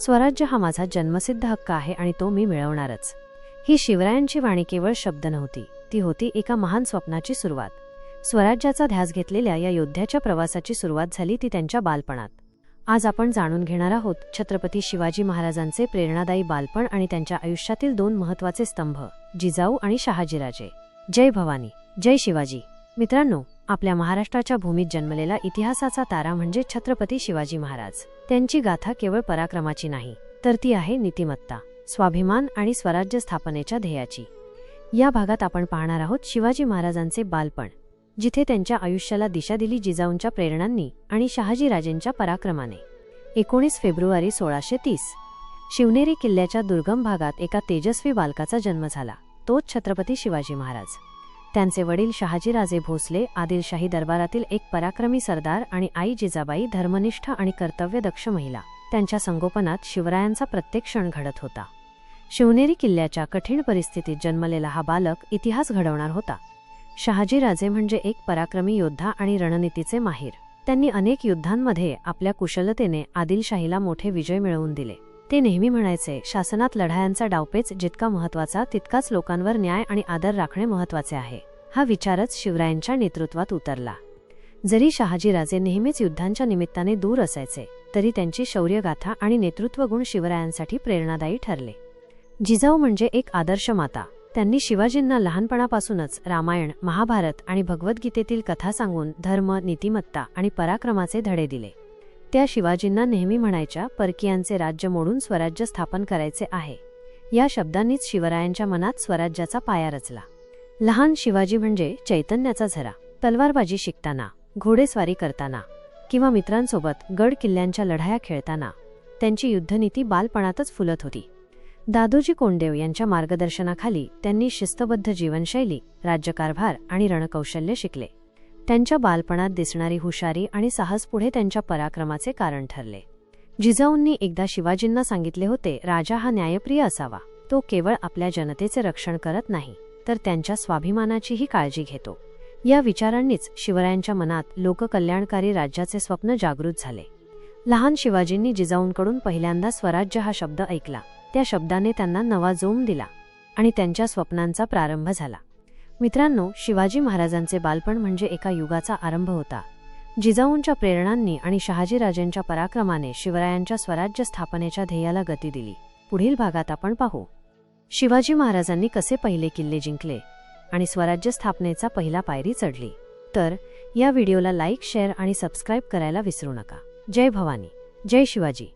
स्वराज्य हा माझा जन्मसिद्ध हक्क आहे आणि तो मी मिळवणारच. ही शिवरायांची वाणी केवळ शब्द नव्हती ती होती एका महान स्वप्नाची सुरुवात. स्वराज्याचा ध्यास घेतलेल्या या योद्ध्याच्या प्रवासाची सुरुवात झाली ती त्यांच्या बालपणात. आज आपण जाणून घेणार आहोत छत्रपती शिवाजी महाराजांचे प्रेरणादायी बालपण आणि त्यांच्या आयुष्यातील दोन महत्त्वाचे स्तंभ जिजाऊ आणि शहाजीराजे. जय भवानी जय शिवाजी. मित्रांनो आपल्या महाराष्ट्राच्या भूमीत जन्मलेला इतिहासाचा तारा म्हणजे छत्रपती शिवाजी महाराज. त्यांची गाथा केवळ पराक्रमाची नाही तर ती आहे नीतिमत्ता स्वाभिमान आणि स्वराज्य स्थापनेच्या ध्येयाची. या भागात आपण पाहणार आहोत शिवाजी महाराजांचे बालपण जिथे त्यांच्या आयुष्याला दिशा दिली जिजाऊंच्या प्रेरणांनी आणि शहाजीराजेंच्या पराक्रमाने. एकोणीस फेब्रुवारी सोळाशे तीस शिवनेरी किल्ल्याच्या दुर्गम भागात एका तेजस्वी बालकाचा जन्म झाला तोच छत्रपती शिवाजी महाराज. त्यांचे वडील शहाजीराजे भोसले आदिलशाही दरबारातील एक पराक्रमी सरदार आणि आई जिजाबाई धर्मनिष्ठ आणि कर्तव्यदक्ष महिला. त्यांच्या संगोपनात शिवरायांचा प्रत्येक क्षण घडत होता. शिवनेरी किल्ल्याच्या कठीण परिस्थितीत जन्मलेला हा बालक इतिहास घडवणार होता. शहाजीराजे म्हणजे एक पराक्रमी योद्धा आणि रणनीतीचे माहीर. त्यांनी अनेक युद्धांमध्ये आपल्या कुशलतेने आदिलशाहीला मोठे विजय मिळवून दिले. ते नेहमी म्हणायचे शासनात लढायांचा डावपेच जितका महत्त्वाचा तितकाच लोकांवर न्याय आणि आदर राखणे महत्त्वाचे आहे. हा विचारच शिवरायांच्या नेतृत्वात उतरला. जरी शहाजीराजे नेहमीच युद्धांच्या निमित्ताने दूर असायचे तरी त्यांची शौर्यगाथा आणि नेतृत्वगुण शिवरायांसाठी प्रेरणादायी ठरले. जिजाऊ म्हणजे एक आदर्श माता. त्यांनी शिवाजींना लहानपणापासूनच रामायण महाभारत आणि भगवद्गीतेतील कथा सांगून धर्म नीतिमत्ता आणि पराक्रमाचे धडे दिले. त्या शिवाजींना नेहमी म्हणायच्या परकीयांचे राज्य मोडून स्वराज्य स्थापन करायचे आहे. या शब्दांनीच शिवरायांच्या मनात स्वराज्याचा पाया रचला. लहान शिवाजी म्हणजे चैतन्याचा झरा. तलवारबाजी शिकताना घोडेस्वारी करताना किंवा मित्रांसोबत गड किल्ल्यांच्या लढाया खेळताना त्यांची युद्धनीती बालपणातच फुलत होती. दादोजी कोंडदेव यांच्या मार्गदर्शनाखाली त्यांनी शिस्तबद्ध जीवनशैली राज्यकारभार आणि रणकौशल्य शिकले. त्यांच्या बालपणात दिसणारी हुशारी आणि साहस पुढे त्यांच्या पराक्रमाचे कारण ठरले. जिजाऊंनी एकदा शिवाजींना सांगितले होते राजा हा न्यायप्रिय असावा. तो केवळ आपल्या जनतेचे रक्षण करत नाही. तर त्यांच्या स्वाभिमानाचीही काळजी घेतो. या विचारांनीच शिवरायांच्या मनात लोककल्याणकारी राज्याचे स्वप्न जागृत झाले. लहान शिवाजींनी जिजाऊंकडून पहिल्यांदा स्वराज्य हा शब्द ऐकला. त्या शब्दाने त्यांना नवा जोम दिला आणि त्यांच्या स्वप्नांचा प्रारंभ झाला. मित्रांनो शिवाजी महाराजांचे बालपण म्हणजे एका युगाचा आरंभ होता. जिजाऊंच्या प्रेरणांनी आणि शहाजीराजेंच्या पराक्रमाने शिवरायांच्या स्वराज्य स्थापनेच्या ध्येयाला गती दिली. पुढील भागात आपण पाहू. शिवाजी महाराजांनी कसे पहिले किल्ले जिंकले आणि स्वराज्य स्थापनेचा पहिला पायरी चढली? तर या व्हिडिओला लाईक शेअर आणि सबस्क्राईब करायला विसरू नका. जय भवानी. जय शिवाजी.